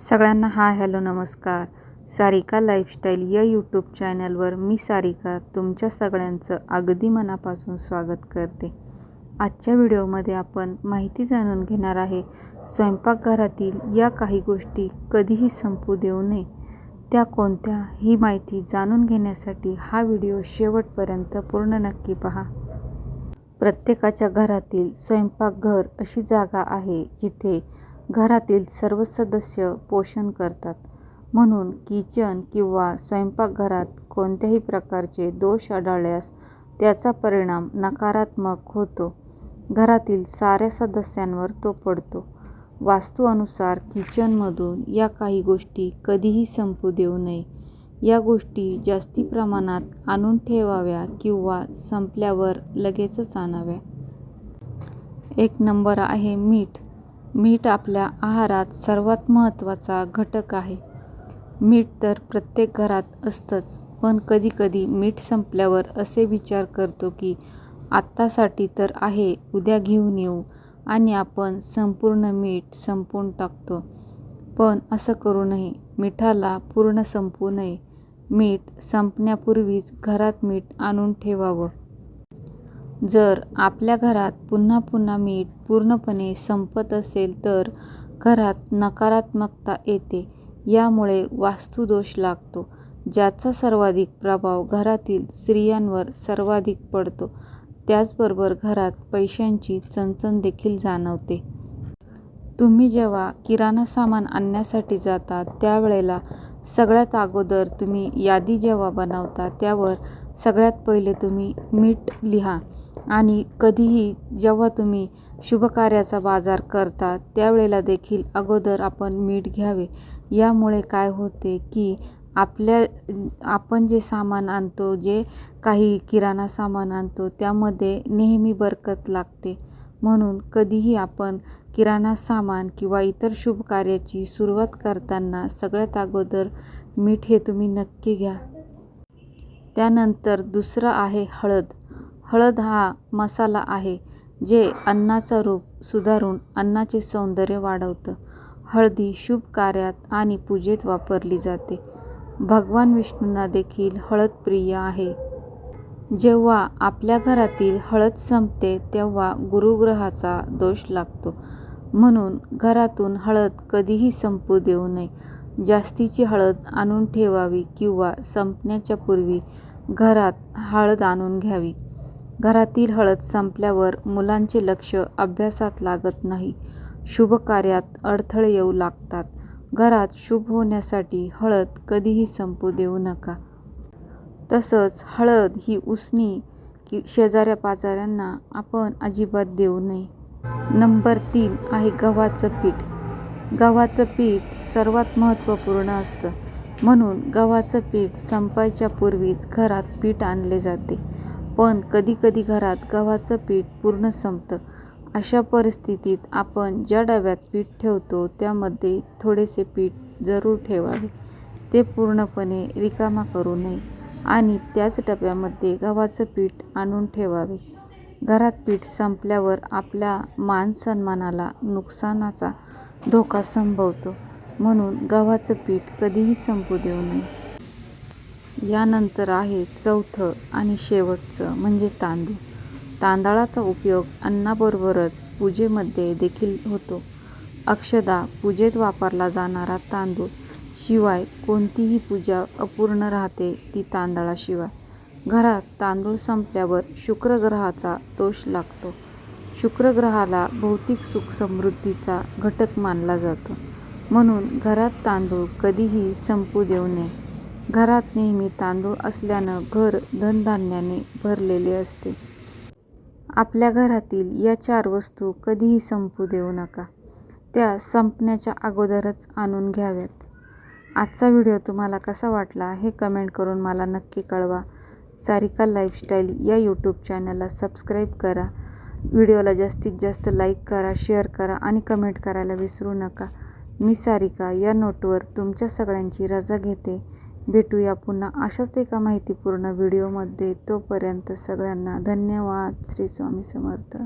सगळ्यांना hi hello नमस्कार. Sarika lifestyle या यूट्यूब चॅनलवर मी सारिका तुमच्या सगळ्यांचं अगदी मनापासून स्वागत करते. आजच्या व्हिडिओमध्ये आपण माहिती जाणून घेणार आहे स्वयंपाकघरातील या काही गोष्टी कधीही संपू देऊ नये. त्या कोणत्या ही माहिती जाणून घेण्यासाठी हा व्हिडिओ शेवटपर्यंत पूर्ण नक्की पहा. प्रत्येकाच्या घरातील स्वयंपाकघर अशी जागा आहे जिथे घरातील सर्व सदस्य पोषण करतात. म्हणून किचन किंवा स्वयंपाकघरात कोणत्याही प्रकारचे दोष आढळल्यास त्याचा परिणाम नकारात्मक होतो. घरातील साऱ्या सदस्यांवर तो पडतो. वास्तू अनुसार किचनमधून या काही गोष्टी कधीही संपू देऊ नये. या गोष्टी जास्ती प्रमाणात आणून ठेवाव्या किंवा संपल्यावर लगेचच आणाव्या. एक नंबर आहे मीठ. मीठ आपल्या आहारात सर्वात महत्त्वाचा घटक आहे. मीठ तर प्रत्येक घरात असतंच पण कधीकधी मीठ संपल्यावर असे विचार करतो की आत्तासाठी तर आहे उद्या घेऊन येऊ आणि आपण संपूर्ण मीठ संपवून टाकतो. पण असं करू नये. मिठाला पूर्ण संपवू नये. मीठ संपण्यापूर्वीच घरात मीठ आणून ठेवावं. जर आपल्या घरात पुन्हा पुन्हा मीठ पूर्णपणे संपत असेल तर घरात नकारात्मकता येते. यामुळे वास्तुदोष लागतो. ज्याचा सर्वाधिक प्रभाव घरातील स्त्रियांवर सर्वाधिक पडतो. त्याचबरोबर घरात पैशांची चणचण देखील जाणवते. तुम्ही जेव्हा किराणा सामान आणण्यासाठी जाता त्यावेळेला सगळ्यात अगोदर तुम्ही यादी जेव्हा बनवता त्यावर सगळ्यात पहिले तुम्ही मीठ लिहा आणि कधीही जेव्हा तुम्ही शुभकार्याचा बाजार करता त्यावेळेला देखील अगोदर आपण मीठ घ्यावे. यामुळे काय होते की आपल्या आपण जे सामान आणतो जे काही किराणा सामान आणतो त्यामध्ये नेहमी बरकत लागते. म्हणून कधीही आपण किराणा सामान किंवा इतर शुभकार्याची सुरुवात करताना सगळ्यात अगोदर मीठ हे तुम्ही नक्की घ्या. त्यानंतर दुसरं आहे हळद. हळद हा मसाला आहे जे अन्नाचा रूप सुधारून अन्नाचे सौंदर्य वाढवतं. हळदी शुभ कार्यात आणि पूजेत वापरली जाते. भगवान विष्णूंना देखील हळद प्रिय आहे. जेव्हा आपल्या घरातील हळद संपते तेव्हा गुरुग्रहाचा दोष लागतो. म्हणून घरातून हळद कधीही संपू देऊ नये. जास्तीची हळद आणून ठेवावी किंवा संपण्याच्या पूर्वी घरात हळद आणून घ्यावी. घरातील हळद संपल्यावर मुलांचे लक्ष अभ्यासात लागत नाही. शुभकार्यात अडथळे येऊ लागतात. घरात शुभ होण्यासाठी हळद कधीही संपू देऊ नका. तसंच हळद ही उसणी शेजाऱ्या-पाजाऱ्यांना आपण अजिबात देऊ नये. नंबर तीन आहे गव्हाचं पीठ. गव्हाचं पीठ सर्वात महत्त्वपूर्ण असतं. म्हणून गव्हाचं पीठ संपायच्या पूर्वीच घरात पीठ आणले जाते. पण कधीकधी घरात गव्हाचं पीठ पूर्ण संपतं. अशा परिस्थितीत आपण ज्या डब्यात पीठ ठेवतो त्यामध्ये थोडेसे पीठ जरूर ठेवावे. ते पूर्णपणे रिकामा करू नये आणि त्याच डब्यामध्ये गव्हाचं पीठ आणून ठेवावे. घरात पीठ संपल्यावर आपल्या मान-सन्मानाला नुकसानाचा धोका संभवतो. म्हणून गव्हाचं पीठ कधीही संपू देऊ नये. यानंतर आहे चौथं आणि शेवटचं म्हणजे तांदूळ. तांदळाचा उपयोग अन्नाबरोबरच पूजेमध्ये देखील होतो. अक्षदा पूजेत वापरला जाणारा तांदूळ. शिवाय कोणतीही पूजा अपूर्ण राहते ती तांदळाशिवाय. घरात तांदूळ संपल्यावर शुक्रग्रहाचा दोष लागतो. शुक्रग्रहाला भौतिक सुख-समृद्धीचा घटक मानला जातो. म्हणून घरात तांदूळ कधीही संपू देऊ नये. घरात नेहमी तांदूळ असल्यानं घर धनधान्याने भरलेले असते. आपल्या घरातील या चार वस्तू कधीही संपू देऊ नका. त्या संपण्याच्या अगोदरच आणून घ्याव्यात. आजचा व्हिडिओ तुम्हाला कसा वाटला हे कमेंट करून मला नक्की कळवा. सारिका लाईफस्टाईल या यूट्यूब चॅनलला सबस्क्राईब करा. व्हिडिओला जास्तीत जास्त लाईक करा, शेअर करा आणि कमेंट करायला विसरू नका. मी सारिका या नोटवर तुमच्या सगळ्यांची रजा घेते. भेटूया पुन्हा अशाच एका माहितीपूर्ण व्हिडिओमध्ये. तोपर्यंत सगळ्यांना धन्यवाद. श्री स्वामी समर्थ.